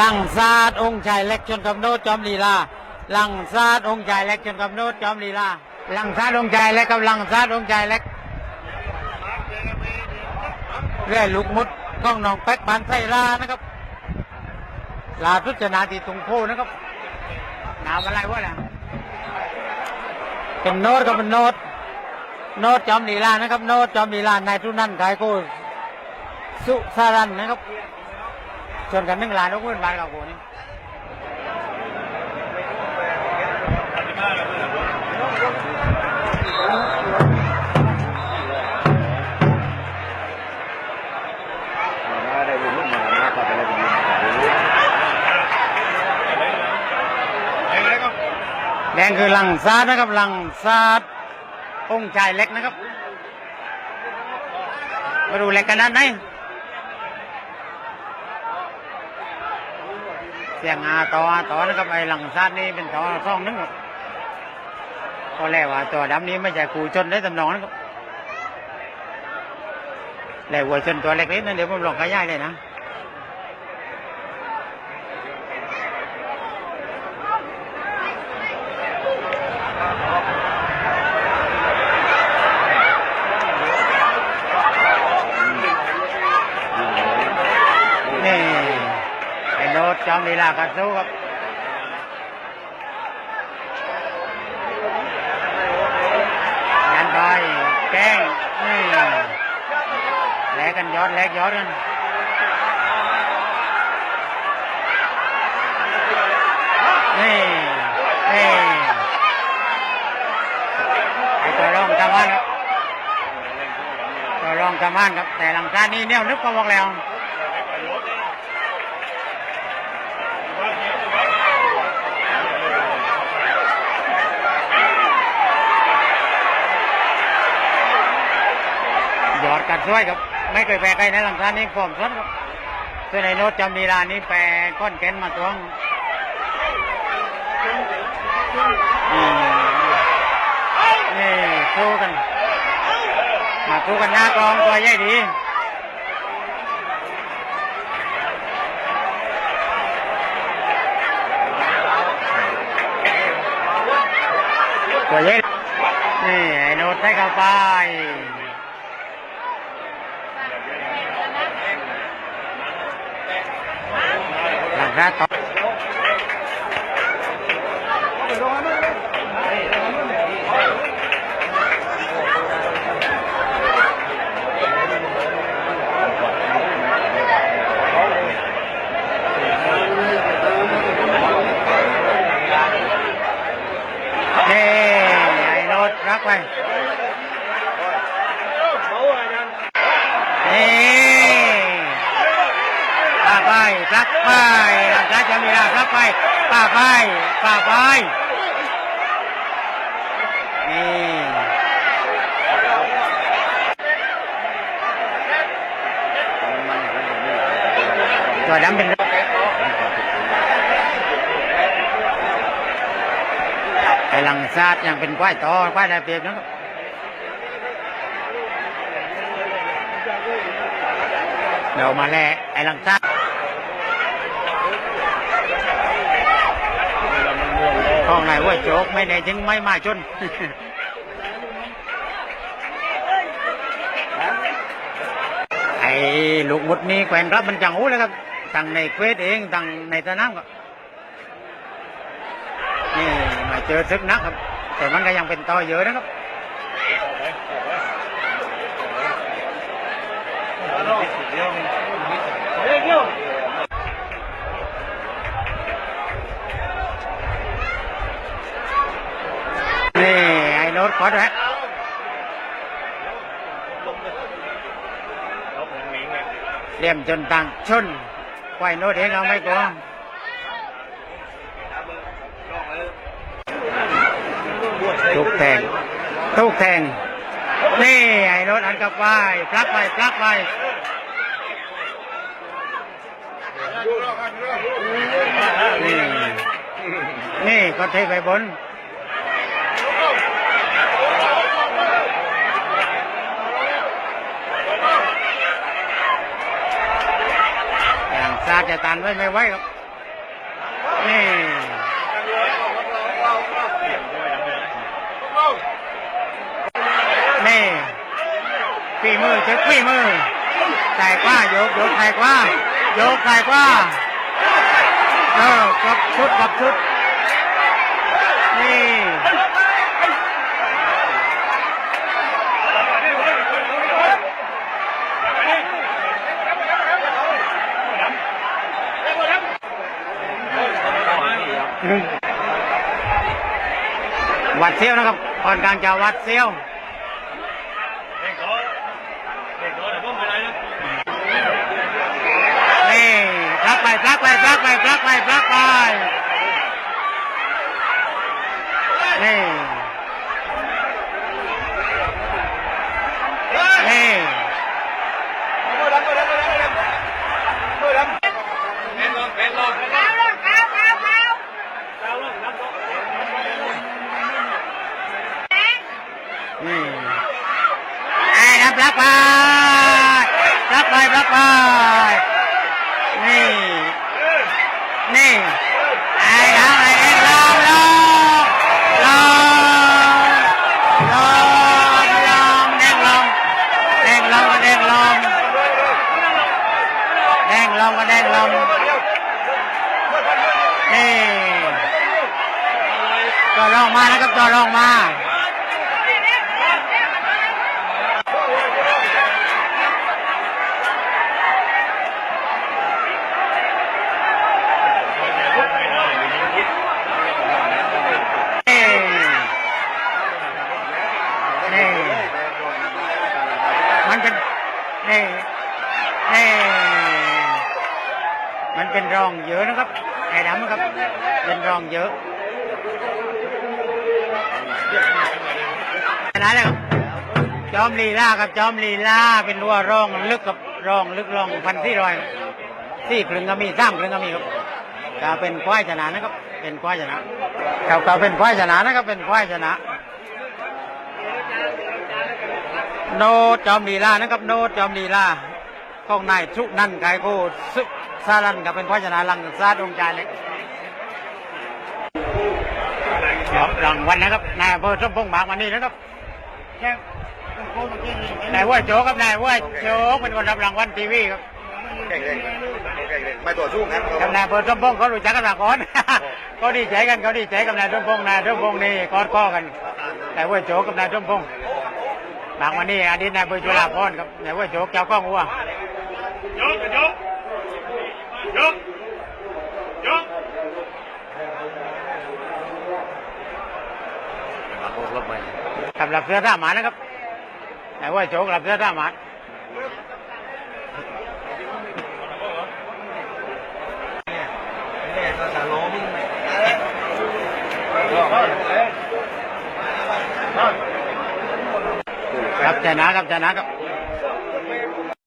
ลังซาดองค์ชายเล็กชนกับโนตจอมลีลาลังซาดองค์ชายเล็กชนกับโนตจอมลีลาลังซาดองค์ชายเล็กกับลังซาดองค์ชายเล็กเรื่อยลูกมุดกล้องหนองแป๊กปานไส้ลานะครับ ลาทุจนาตีตุงโพนะครับหนาวอะไรวะเนี่ยเป็นโนตกับเป็นโนตโนตจอมลีลานะครับ โนตจอมลีลานายทุนันขายโกสุสารันนะครับ ชนกันหนึ่งล้านลูกเงินบากับกูนี่ได้บุญลูกมานะขอไปเลยบุญแดงคือหลังซาดนะครับหลังซาดองค์ชายเล็กนะครับ มาดูเล็กกันนั้นไหน สียงอาต่อต่อนะครับไอ้ลังซาดนี่เป็นต่อซ่องนึงครับก็แล้วว่าตัวดำนี้ไม่ใช่ขู่ชนได้ตำนองนะครับแล้ววัวชนตัวเล็กนิดนั่นเดี๋ยวผมลองขยายเลยนะ นี่ไอ้โนดจอมลีลากันสู้ครับยันไปแกล้งนี่แลกกันยอดแลกยอดกันนี่นี่ไอ้ตัวรองทำงานครับตัวรองทำงานครับแต่หลังจากนี้เนี่ยนึกก็บอกแล้วัดช่วยครับ ไม่เคยแพ้ใครในหลังคานี้ฟอร์มสดครับส่วนในโน้ตจำมีลานี้แปรก้อนแกนมาตวงอืมนี่สู้กัน มาสู้กันหน้ากองตัวใหญ่ดีตัวใหญ่นี่ไอ้โน้ตได้เข้าไป หลังร้านต่อนี่ไอ้โนดรักไปนี่ป้าไปรักไป หลังร้านจะมีรักรักไปป้าไปป้าไปนี่ตัวดำเป็นไอ้หลังซาดยังเป็นควายต่อควายได้เปรียบนะครับเดี๋ยวมาแล้ไอ้หลังซาด ห้องไหนว่าโจกไม่ได้ถึงไม่มาชนไอ้ลูกมุดนี้แขวนรับมันจังหูเลยครับตั้งในเควสเองตั้งในสนามก็นี่มาเจอซึกนักครับ แต่มันก็ยังเป็นต่อเยอะนะครับนี่ไอ้โน้ต ขอด้วเลี่ยมจนตังชนควายโน้ตเองเราไม่กลัวทุกแทงทุกแทงนี่ไอ้โน้ตอันกับไปพลักไปพลักไปนี่นี่ก็เทไปบน อย่าง ซาจะตันไว้ไม่ไหวครับนี่นี่ฝีมือเช็คฝีมือใส่กว่าโยกโยกใส่กว่าโยกใส่กว่าเออกับชุดกับชุดนี่ วัดเซียวนะครับก่อนกลางจะวัดเซียวนี่พลักไปพลักไปพลักไปพลักไปพลักไปนี่นี่ นี่ไอ้ครับพลักไปพลักไปพลักไปนี่นี่ไอ้ครับไอ้เอ็งลองลองลองลองลองเด้งลองเด้งลองก็เด้งลองเด้งลองก็เด้งลองนี่ตัวรองมานะครับตัวรองมา นี่ นี่มันเป็นนี่นี่มันเป็นรองเยอะนะครับไอ้ดำนะครับ เป็นรองเยอะชนะแล้วจอมลีลาครับจอมลีลาเป็นรัวรองลึกกับรองลึกรองพันที่รอยสี่ครึ่งก็มีสามครึ่งก็มีครับก็เป็นควายชนะนะครับ เป็นควายชนะครับก็เป็นควายชนะนะครับเป็นควายชนะ โนตจอมลีลานะครับ โนตจอมลีลาของนายชุนันท์ไก่โกสุสารันกับเป็นควายชนะลังซาดวงใจเล็กครับรางวัลนะครับนายอำเภอสมพงษ์หมากวันนี้นะครับแค่นายว่าโจกครับนายว่าโจกเป็นคนรับรางวัลทีวีครับไม่ตัวสู้ครับกับนายอำเภอสมพงษ์เขารู้จักกันมาก่อนเขาดีใจกันเขาดีใจกับนายสมพงษ์นายสมพงษ์นี่กอดข้อกันนายว่าโจกกับนายสมพงษ์ บางวันนี้อดีตนายอำเภอจุฬาภรณ์ครับนายว่าโจกเจ้าก้องวัวยกยกยกยกรถใหม่กับหลับเสื้อท่าหมานะครับนายว่าโจกหลับเสื้อท่าหมาเนี่ยก็จะล้ม ครับชนะครับชนะครับ